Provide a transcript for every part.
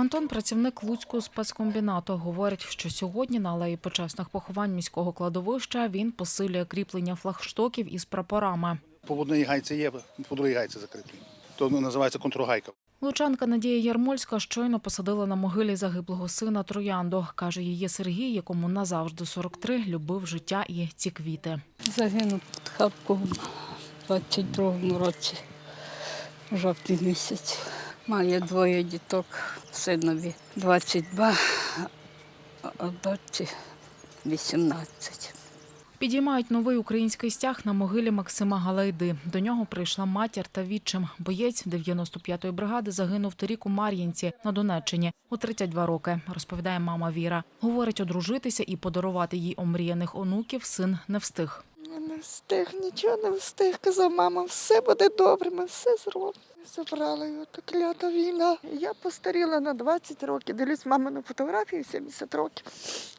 Антон, працівник Луцького спецкомбінату, говорить, що сьогодні на алеї почесних поховань міського кладовища він посилює кріплення флагштоків із прапорами. По одній гайці є, по другій гайці закріплені. То називається контргайка. Лучанка Надія Ярмольська щойно посадила на могилі загиблого сина троянду. Каже, її Сергій, якому назавжди 43, любив життя і ці квіти. Загинув під Харковом у 22-му році, жовтий місяць. Має двоє діток, синові 22, а дочці 18. Підіймають новий український стяг на могилі Максима Галайди. До нього прийшла матір та відчим. Боєць 95-ї бригади загинув торік у Мар'їнці на Донеччині у 32 роки, розповідає мама Віра. Говорить, одружитися і подарувати їй омріяних онуків син не встиг. Не встиг, нічого не встиг. Казав, мама, все буде добре, ми все зробимо. Забрали його та клята війна. Я постаріла на 20 років. Дивлюсь мамину фотографію 70 років,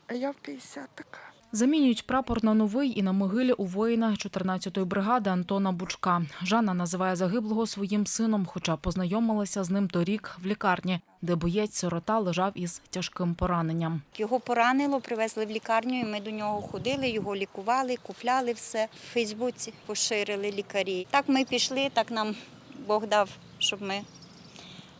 а я в 50 така. Замінюють прапор на новий і на могилі у воїна 14-ї бригади Антона Бучка. Жанна називає загиблого своїм сином, хоча познайомилася з ним торік в лікарні, де боєць-сирота лежав із тяжким пораненням. Його поранило, привезли в лікарню, і ми до нього ходили, його лікували, купляли все. В Фейсбуці поширили лікарі. Так ми пішли, так нам Бог дав, щоб ми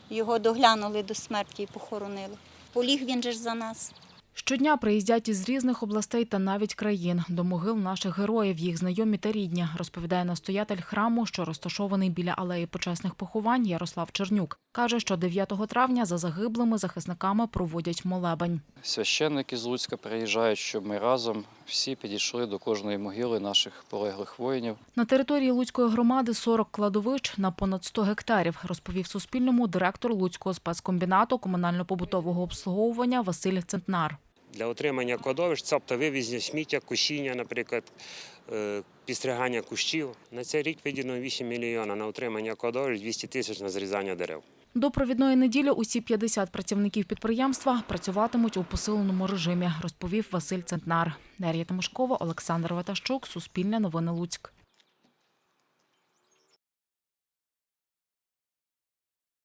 його доглянули до смерті і похоронили. Поліг він же ж за нас. Щодня приїздять із різних областей та навіть країн до могил наших героїв, їх знайомі та рідні, розповідає настоятель храму, що розташований біля алеї почесних поховань Ярослав Чернюк. Каже, що 9 травня за загиблими захисниками проводять молебень. Священники з Луцька приїжджають, щоб ми разом всі підійшли до кожної могили наших полеглих воїнів. На території Луцької громади 40 кладовищ на понад 100 гектарів, розповів Суспільному директор Луцького спецкомбінату комунально-побутового обслуговування Василь Центнар. Для отримання кладовищ, тобто вивізня сміття, кущіння, наприклад, е, підстригання кущів. На цей рік виділено 8 мільйонів на отримання кладовищ, 200 тисяч на зрізання дерев. До провідної неділі усі 50 працівників підприємства працюватимуть у посиленому режимі, розповів Василь Центнар. Дар'я Тимошкова, Олександр Ватащук, Суспільне новини Луцьк.